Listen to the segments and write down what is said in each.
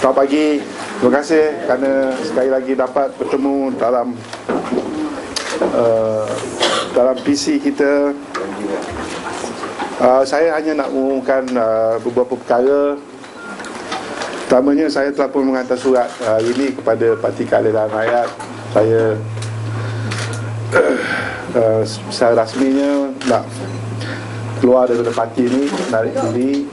Selamat pagi. Terima kasih kerana sekali lagi dapat bertemu dalam uh, dalam PC kita. Uh, saya hanya nak mengumumkan uh, beberapa perkara. Pertamanya saya telah pun menghantar surat uh, ini kepada Parti Keadilan Rakyat. Saya uh, secara rasminya nak keluar daripada parti ini, menarik diri.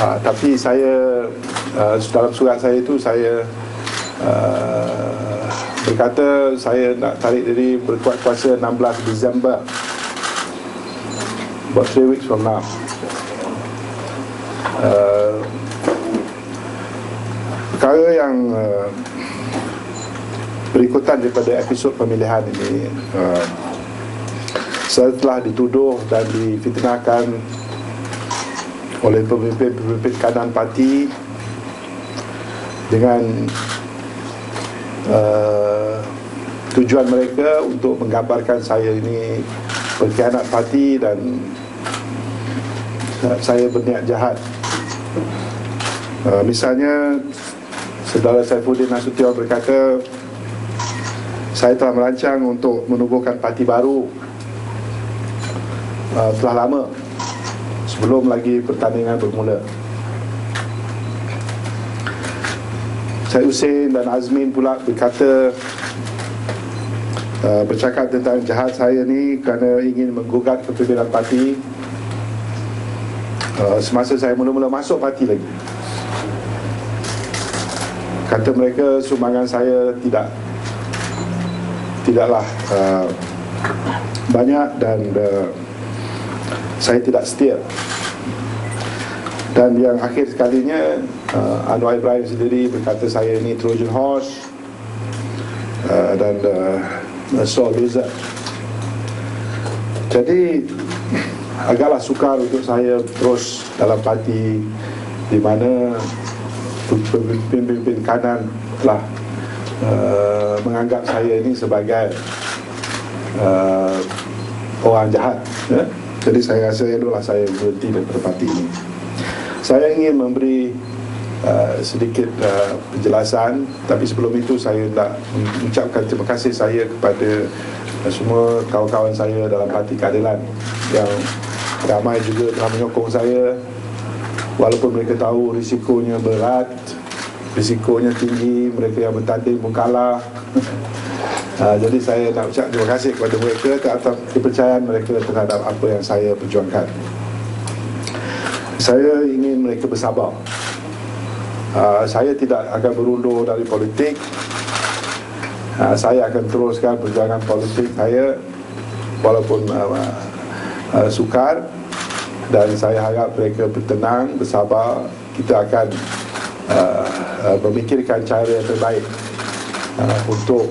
Uh, tapi saya uh, dalam surat saya itu saya uh, berkata saya nak tarik diri berkuat kuasa 16 Disember. About 3 weeks from now. Uh, perkara yang uh, berikutan daripada episod pemilihan ini uh, saya telah dituduh dan difitnahkan oleh pemimpin-pemimpin kanan parti dengan uh, tujuan mereka untuk menggambarkan saya ini pengkhianat parti dan saya berniat jahat. Uh, misalnya saudara Saifuddin Nasution berkata saya telah merancang untuk menubuhkan parti baru uh, telah lama sebelum lagi pertandingan bermula. Syed Hussein dan Azmin pula berkata uh, bercakap tentang jahat saya ni kerana ingin menggugat kepimpinan parti uh, semasa saya mula-mula masuk parti lagi. Kata mereka sumbangan saya tidak tidaklah uh, banyak dan uh, saya tidak setia dan yang akhir sekalinya uh, Anwar Ibrahim sendiri berkata saya ini Trojan Horse uh, dan uh, Saw Lizard jadi agaklah sukar untuk saya terus dalam parti di mana pemimpin-pemimpin kanan telah uh, menganggap saya ini sebagai uh, orang jahat ya? Jadi saya rasa itulah saya berhenti daripada parti ini. Saya ingin memberi uh, sedikit uh, penjelasan tapi sebelum itu saya nak mengucapkan terima kasih saya kepada uh, semua kawan-kawan saya dalam Parti Keadilan yang ramai juga telah menyokong saya. Walaupun mereka tahu risikonya berat risikonya tinggi mereka yang bertanding pun kalah uh, jadi saya nak ucap terima kasih kepada mereka atas kepercayaan mereka terhadap apa yang saya perjuangkan. Saya ingin mereka bersabar. Uh, saya tidak akan berundur dari politik. Uh, saya akan teruskan perjuangan politik saya walaupun sukar. Dan saya harap mereka bertenang bersabar. Kita akan memikirkan cara yang terbaik untuk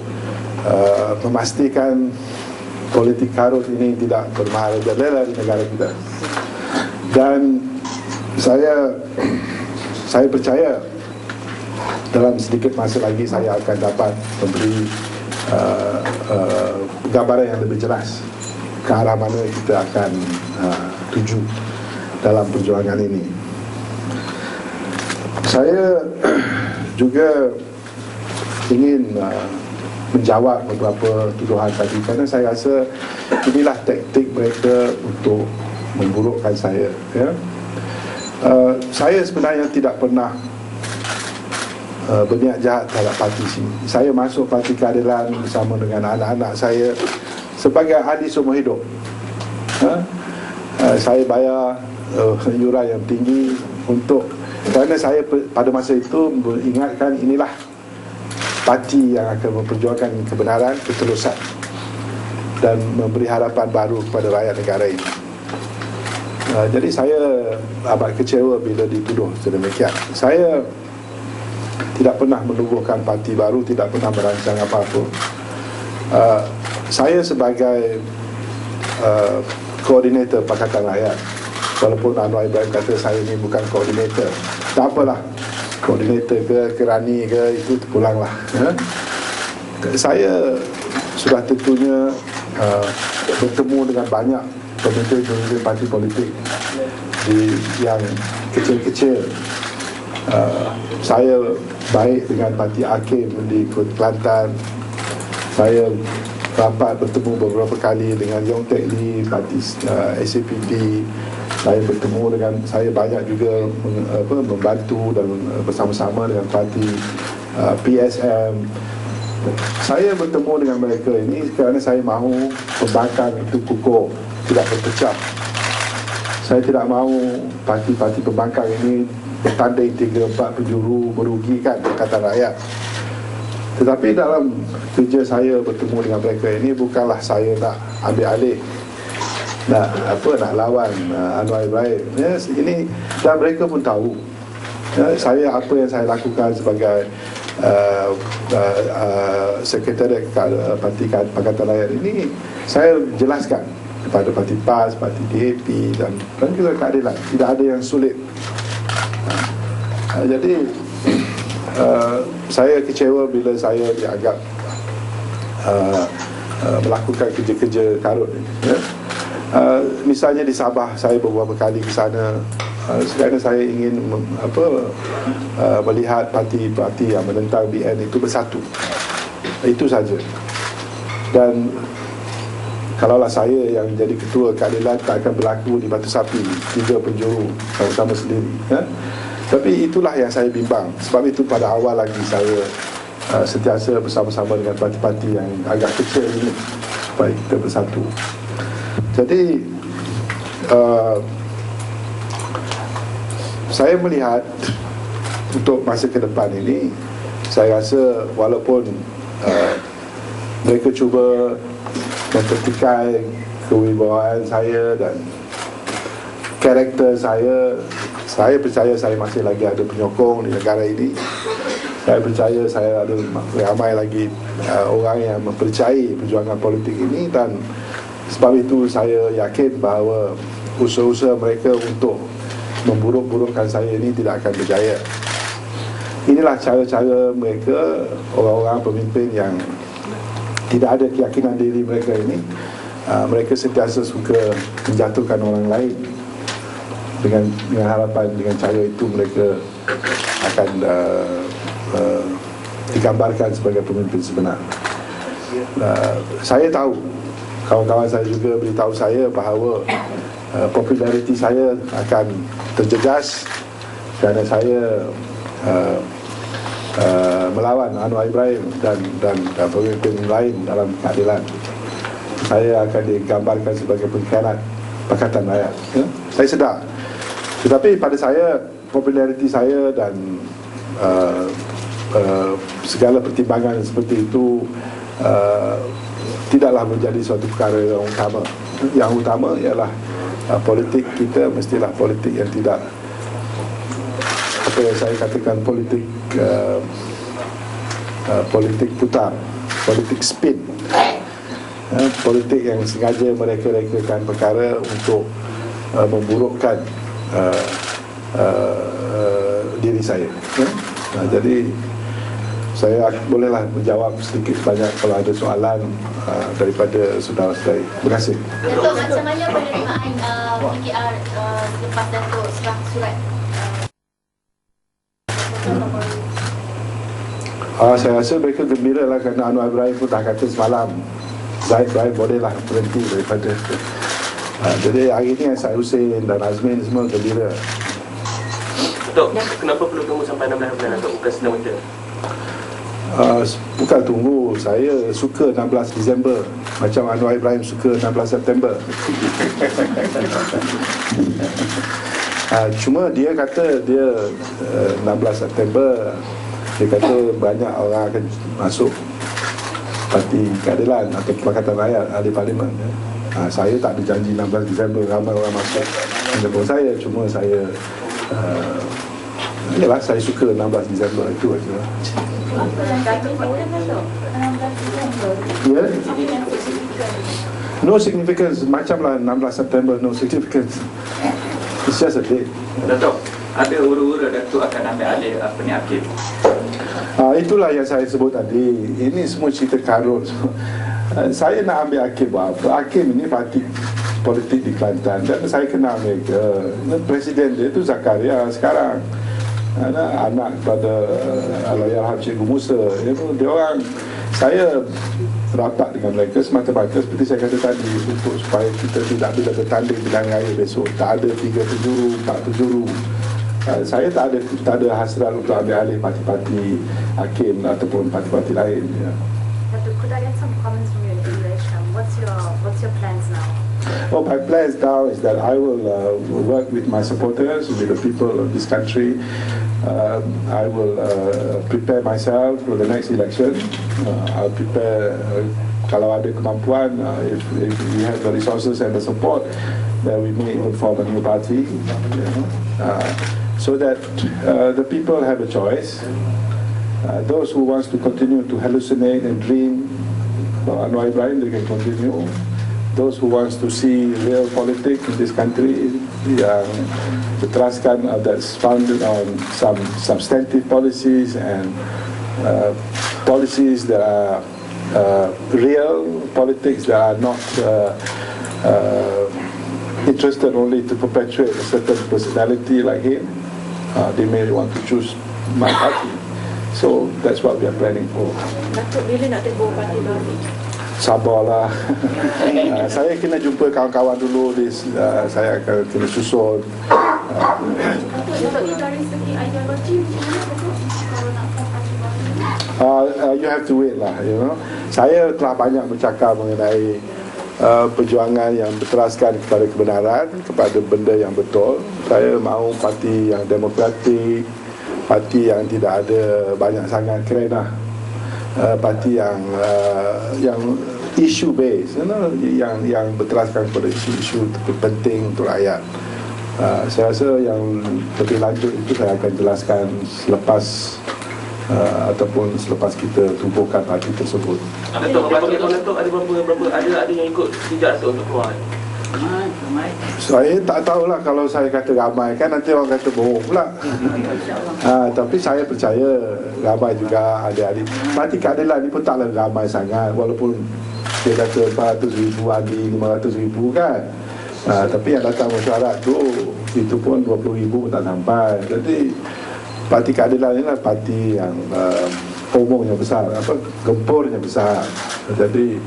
uh, memastikan politik karut ini tidak bermaharajalela di negara kita dan saya saya percaya dalam sedikit masa lagi saya akan dapat memberi uh, uh, gambaran yang lebih jelas ke arah mana kita akan uh, tuju dalam perjuangan ini. Saya juga ingin uh, menjawab beberapa tuduhan tadi kerana saya rasa inilah taktik mereka untuk memburukkan saya ya. Uh, saya sebenarnya tidak pernah uh, berniat jahat terhadap parti sini. Saya masuk parti keadilan bersama dengan anak-anak saya sebagai ahli seumur hidup. Uh, uh, saya bayar uh, yuran yang tinggi untuk kerana saya pada masa itu mengingatkan inilah parti yang akan memperjuangkan kebenaran, ketulusan dan memberi harapan baru kepada rakyat negara ini. Uh, jadi saya amat kecewa bila dituduh sedemikian. Saya tidak pernah menubuhkan parti baru, tidak pernah merancang apa-apa. Uh, saya sebagai uh, koordinator Pakatan Rakyat, walaupun Anwar Ibrahim kata saya ini bukan koordinator, tak apalah. Koordinator ke, kerani ke, itu terpulanglah. Uh. Saya sudah tentunya uh, bertemu dengan banyak pemimpin-pemimpin parti politik di yang kecil-kecil uh, saya baik dengan parti Hakim di Kelantan saya rapat bertemu beberapa kali dengan Yong Tek Lee parti uh, SAPD saya bertemu dengan saya banyak juga apa, membantu dan uh, bersama-sama dengan parti uh, PSM saya bertemu dengan mereka ini kerana saya mahu pembangkang itu kukuh tidak berpecah saya tidak mahu parti-parti pembangkang ini bertanding tiga empat penjuru merugikan kata rakyat. Tetapi dalam kerja saya bertemu dengan mereka ini bukanlah saya nak ambil alih nak apa nak lawan uh, Anwar Ibrahim. Ya, ini dan mereka pun tahu. Ya, saya apa yang saya lakukan sebagai uh, uh, uh, sekretariat uh, parti Pakatan Rakyat ini saya jelaskan kepada parti PAS, parti DAP dan dan juga keadilan. Tidak ada yang sulit. Uh, jadi uh, saya kecewa bila saya dianggap uh, uh, melakukan kerja-kerja karut ya. Uh, misalnya di Sabah saya beberapa kali ke sana uh, kerana saya ingin apa uh, melihat parti-parti yang menentang BN itu bersatu. Itu saja. Dan kalaulah saya yang jadi ketua keadilan tak akan berlaku di Batu Sapi tiga penjuru sama-sama sendiri ya? Tapi itulah yang saya bimbang. Sebab itu pada awal lagi saya uh, Sentiasa bersama-sama dengan parti-parti yang agak kecil ini Supaya kita bersatu Jadi uh, Saya melihat Untuk masa ke depan ini Saya rasa walaupun uh, Mereka cuba Mempertikai kewibawaan saya dan karakter saya saya percaya saya masih lagi ada penyokong di negara ini. Saya percaya saya ada ramai lagi uh, orang yang mempercayai perjuangan politik ini dan sebab itu saya yakin bahawa usaha-usaha mereka untuk memburuk-burukkan saya ini tidak akan berjaya inilah cara-cara mereka orang-orang pemimpin yang tidak ada keyakinan diri mereka ini uh, mereka sentiasa suka menjatuhkan orang lain dengan dengan harapan dengan cara itu mereka akan uh, uh, digambarkan sebagai pemimpin sebenar. Uh, saya tahu kawan-kawan saya juga beritahu saya bahawa uh, populariti saya akan terjejas kerana saya uh, uh, melawan Anwar Ibrahim dan dan, dan pemimpin lain dalam keadilan. Saya akan digambarkan sebagai pengkhianat Pakatan Rakyat. Ya? Saya sedar tetapi pada saya populariti saya dan uh, uh, segala pertimbangan seperti itu uh, tidaklah menjadi suatu perkara yang utama. Yang utama ialah uh, politik kita mestilah politik yang tidak apa yang saya katakan politik uh, uh, politik putar, politik spin. Uh, politik yang sengaja mereka-rekakan perkara untuk uh, memburukkan uh, uh, diri saya ya? nah, jadi saya bolehlah menjawab sedikit banyak kalau ada soalan uh, daripada saudara-saudari. Terima kasih. Datuk, macam mana penerimaan uh, PKR uh, lepas Datuk serah surat uh, saya rasa mereka gembira lah kerana Anwar Ibrahim pun dah kata semalam Zaid Ibrahim bolehlah berhenti daripada Ha, jadi hari ni Syed Hussein dan Azmin semua gembira. Datuk, kenapa perlu tunggu sampai 16 bulan Datuk bukan sedang-merta? Uh, bukan tunggu. Saya suka 16 Disember. Macam Anwar Ibrahim suka 16 September. Uh, Cuma dia kata Dia uh, 16 September Dia kata banyak orang akan masuk Parti keadilan Atau Pakatan Rakyat Ahli Parlimen ya. uh, Saya tak ada janji 16 Disember Ramai orang masuk. Menyebut saya Cuma saya uh, Yalah saya suka 16 Disember Itu aja apa yang Datuk buat Datuk? 16 Disember. Ya. No significance Macam lah 16 September No significance It's just a date Datuk, ada ura-ura Datuk akan ambil alih apa ni Akib. uh, Itulah yang saya sebut tadi Ini semua cerita karut uh, Saya nak ambil Akib buat apa Akib ini parti politik di Kelantan dan saya kenal mereka presiden dia tu Zakaria sekarang anak anak kepada uh, Allahyarham Cikgu Musa you know, dia orang saya rapat dengan mereka semata-mata seperti saya kata tadi untuk supaya kita tidak bila bertanding pilihan raya besok tak ada tiga penjuru, empat penjuru Uh, saya tak ada tak ada hasrat untuk ambil alih parti-parti hakim ataupun parti-parti lain ya. Datuk, could I get some comments from you in English? Um, what's your What's your plans now? Well, my plans now is that I will uh, work with my supporters, with the people of this country. Um, I will uh, prepare myself for the next election. Uh, I'll prepare, uh, kalau ada kemampuan, if, if we have the resources and the support, then we may even form a new party. You know, uh, so that uh, the people have a choice. Uh, those who wants to continue to hallucinate and dream about Anwar Ibrahim, they can continue those who wants to see real politics in this country yang berteraskan uh, that's founded on some substantive policies and uh, policies that are uh, real politics that are not uh, uh, interested only to perpetuate a certain personality like him. Uh, they may want to choose my party. So that's what we are planning for. Sabarlah. uh, saya kena jumpa kawan-kawan dulu. Di, uh, saya akan kena susun. Uh, uh, you have to wait lah, you know. Saya telah banyak bercakap mengenai uh, perjuangan yang berteraskan kepada kebenaran, kepada benda yang betul. Saya mahu parti yang demokratik, parti yang tidak ada banyak sangat kerana uh, parti yang uh, yang issue based you know, yang yang berteraskan kepada isu-isu penting untuk rakyat. Uh, saya rasa yang lebih lanjut itu saya akan jelaskan selepas uh, ataupun selepas kita tubuhkan parti tersebut. Tahun Datuk ada berapa, berapa, ada ada yang ikut jejak Datuk untuk keluar? Saya tak tahulah kalau saya kata ramai kan nanti orang kata bohong pula. ha, tapi saya percaya ramai juga adik-adik. Parti keadilan ni pun taklah ramai sangat walaupun dia kata 400 ribu ahli 500 ribu kan. Ha, tapi yang datang mesyuarat tu itu pun 20 ribu pun tak sampai. Jadi parti keadilan ni lah parti yang uh, pomongnya besar, apa gempurnya besar. Jadi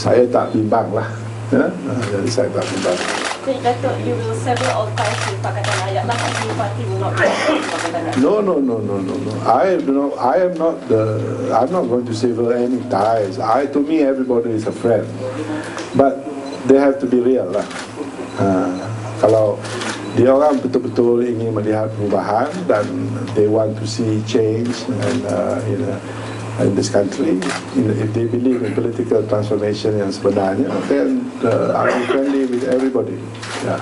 saya tak bimbang lah. Ya? Jadi saya tak bimbang. Jadi, Datuk, you will sever all ties with Pakatan Rakyat lah. Parti parti will not be with Pakatan Rakyat. No, no, no, no, no, no. I do not. I am not the. I'm not going to sever any ties. I, to me, everybody is a friend, but they have to be real lah. Uh, kalau dia orang betul-betul ingin melihat perubahan dan they want to see change and uh, in, uh, in this country, in, if they believe in political transformation yang sebenarnya, then uh, I will be friendly with everybody. Yeah.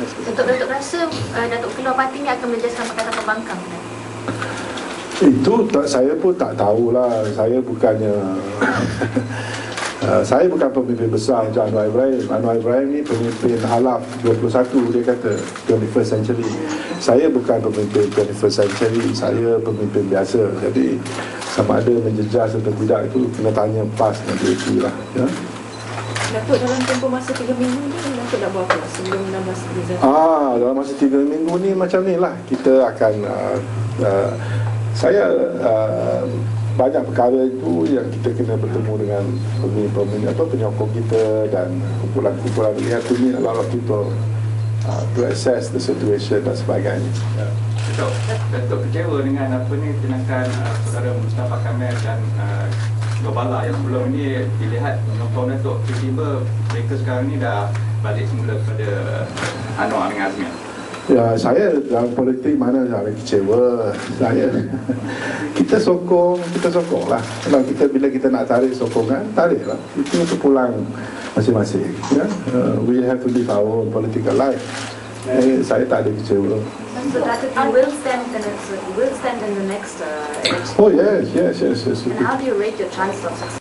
Datuk, Datuk rasa uh, Datuk keluar parti ni akan menjadikan Pakatan Pembangkang kan? Itu tak, saya pun tak tahulah. Saya bukannya Uh, saya bukan pemimpin besar macam Anwar Ibrahim. Anwar Ibrahim ni pemimpin halaf 21 dia kata 21st century. Saya bukan pemimpin 21st century. Saya pemimpin biasa. Jadi sama ada menjejas atau tidak itu kena tanya pas nanti lah. Ya. Datuk, dalam tempoh masa 3 minggu ni, Datuk nak buat apa sebelum 16 Disember? Ah, dalam masa tiga minggu ni macam ni lah kita akan uh, uh, saya uh, banyak perkara itu yang kita kena bertemu dengan pemimpin apa penyokong kita dan kumpulan-kumpulan we have to meet a lot of people uh, to assess the situation dan sebagainya. Yeah. Datuk, Datuk kecewa dengan apa ni tindakan uh, saudara Mustafa Kamil dan uh, Gobala yang sebelum ini dilihat menyokong Datuk tiba-tiba mereka sekarang ni dah balik semula kepada Anwar dengan Azmi. Ya, saya dalam politik mana saya kecewa. Saya kita sokong, kita sokong lah. Kalau kita bila kita nak tarik sokongan, tarik lah. Itu untuk pulang masing-masing. Ya? Uh, we have to live our own political life. Saya tak ada kecewa. So, Datuk, you will stand in the, so you will stand in the next uh, election. Oh yes, yes, yes, yes. And how do you rate your chances of succeeding?